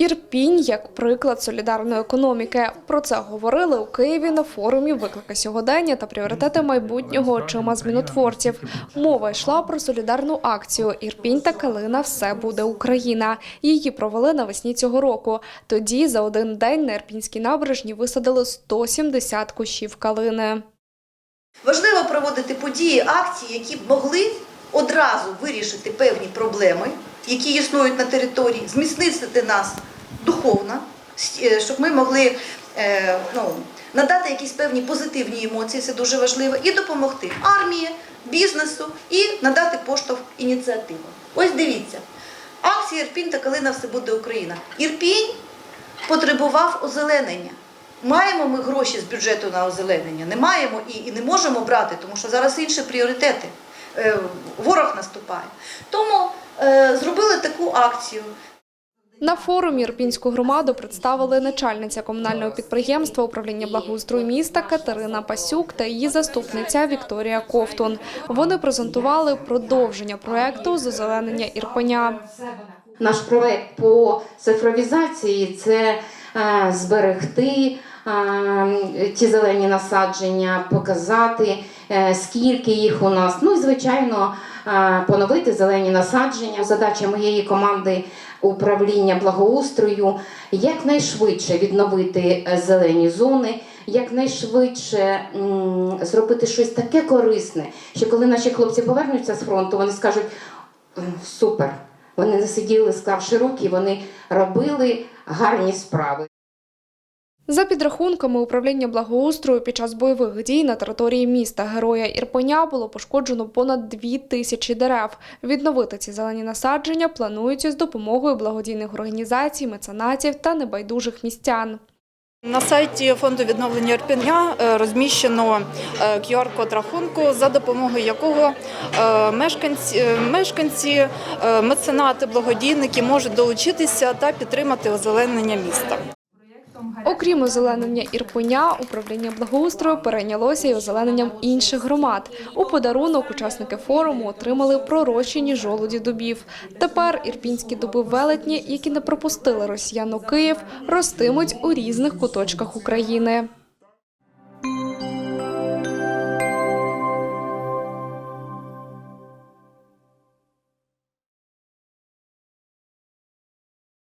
Ірпінь як приклад солідарної економіки. Про це говорили у Києві на форумі Виклики сьогодення та пріоритети майбутнього очима змінотворців. Мова йшла про солідарну акцію Ірпінь та Калина Все буде Україна. Її провели навесні цього року. Тоді за один день на Ірпінській набережні висадили 170 кущів калини. Важливо проводити події, акції, які б могли одразу вирішити певні проблеми, які існують на території, зміцнити нас духовно, с- е, щоб ми могли е, ну, надати якісь певні позитивні емоції, це дуже важливо, і допомогти армії, бізнесу і надати поштовх ініціативам. Ось дивіться, акція Ірпінь та Калина все буде Україна. Ірпінь потребував озеленення. Маємо ми гроші з бюджету на озеленення? Не маємо і, і не можемо брати, тому що зараз інші пріоритети. Е, ворог наступає. Тому е, зробили таку акцію. На форумі Ірпінську громаду представили начальниця комунального підприємства управління благоустрою міста Катерина Пасюк та її заступниця Вікторія Ковтун. Вони презентували продовження проекту з озеленення Ірпеня. Наш проект по цифровізації це е, зберегти е, ті зелені насадження, показати, е, скільки їх у нас. Ну і звичайно, поновити зелені насадження. Задача моєї команди управління благоустрою якнайшвидше відновити е, зелені зони. Якнайшвидше зробити щось таке корисне, що коли наші хлопці повернуться з фронту, вони скажуть супер. Вони не сиділи, склавши руки, вони робили гарні справи. За підрахунками управління благоустрою під час бойових дій на території міста Героя Ірпеня було пошкоджено понад дві тисячі дерев. Відновити ці зелені насадження планують з допомогою благодійних організацій, меценатів та небайдужих містян. На сайті фонду відновлення Ірпеня е, розміщено е, QR-код рахунку, за допомогою якого е, мешканці, е, мешканці, е, меценати, благодійники можуть долучитися та підтримати озеленення міста. Окрім озеленення Ірпеня, управління благоустрою перейнялося й озелененням інших громад. У подарунок учасники форуму отримали пророщені жолуді дубів. Тепер ірпінські дуби велетні, які не пропустили росіян у Київ, ростимуть у різних куточках України.